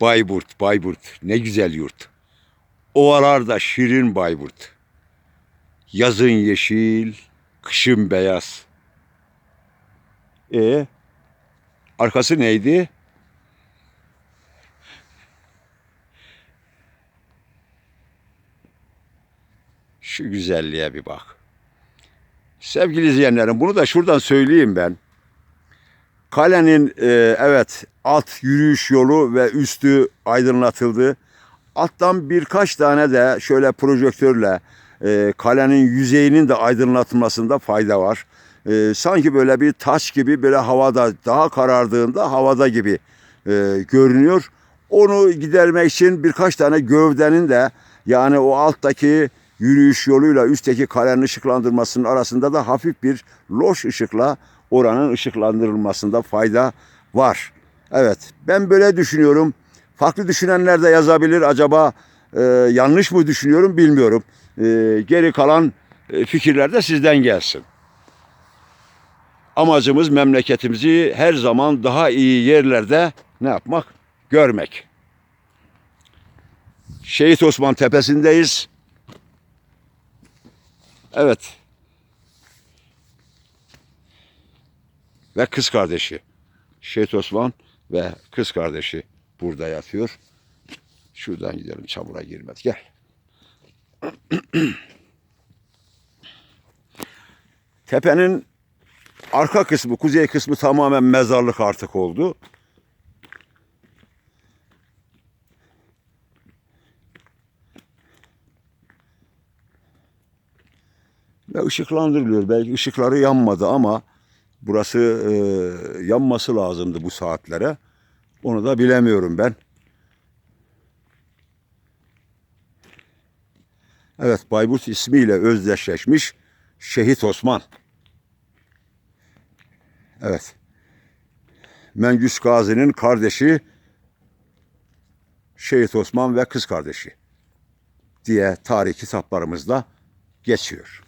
Bayburt, Bayburt. Ne güzel yurt. Ovalarda şirin Bayburt. Yazın yeşil, kışın beyaz. E arkası neydi? Şu güzelliğe bir bak. Sevgili izleyenlerim bunu da şuradan söyleyeyim ben. Kalenin e, evet alt yürüyüş yolu ve üstü aydınlatıldı. Alttan birkaç tane de şöyle projektörle e, kalenin yüzeyinin de aydınlatılmasında fayda var. E, sanki böyle bir taş gibi böyle havada daha karardığında havada gibi e, görünüyor. Onu gidermek için birkaç tane gövdenin de yani o alttaki yürüyüş yoluyla üstteki kalenin ışıklandırmasının arasında da hafif bir loş ışıkla oranın ışıklandırılmasında fayda var. Evet ben böyle düşünüyorum. Farklı düşünenler de yazabilir. Acaba e, yanlış mı düşünüyorum bilmiyorum. E, geri kalan e, fikirler de sizden gelsin. Amacımız memleketimizi her zaman daha iyi yerlerde ne yapmak? Görmek. Şehit Osman Tepesi'ndeyiz. Evet. Ve kız kardeşi. Şehit Osman ve kız kardeşi burada yatıyor. Şuradan gidelim çamura girmez. Gel. Tepenin arka kısmı, kuzey kısmı tamamen mezarlık artık oldu. Ve ışıklandırılıyor. Belki ışıkları yanmadı ama burası e, yanması lazımdı bu saatlere. Onu da bilemiyorum ben. Evet Bayburt ismiyle özdeşleşmiş Şehit Osman. Evet. Mengüs Gazi'nin kardeşi Şehit Osman ve kız kardeşi diye tarih kitaplarımızda geçiyor.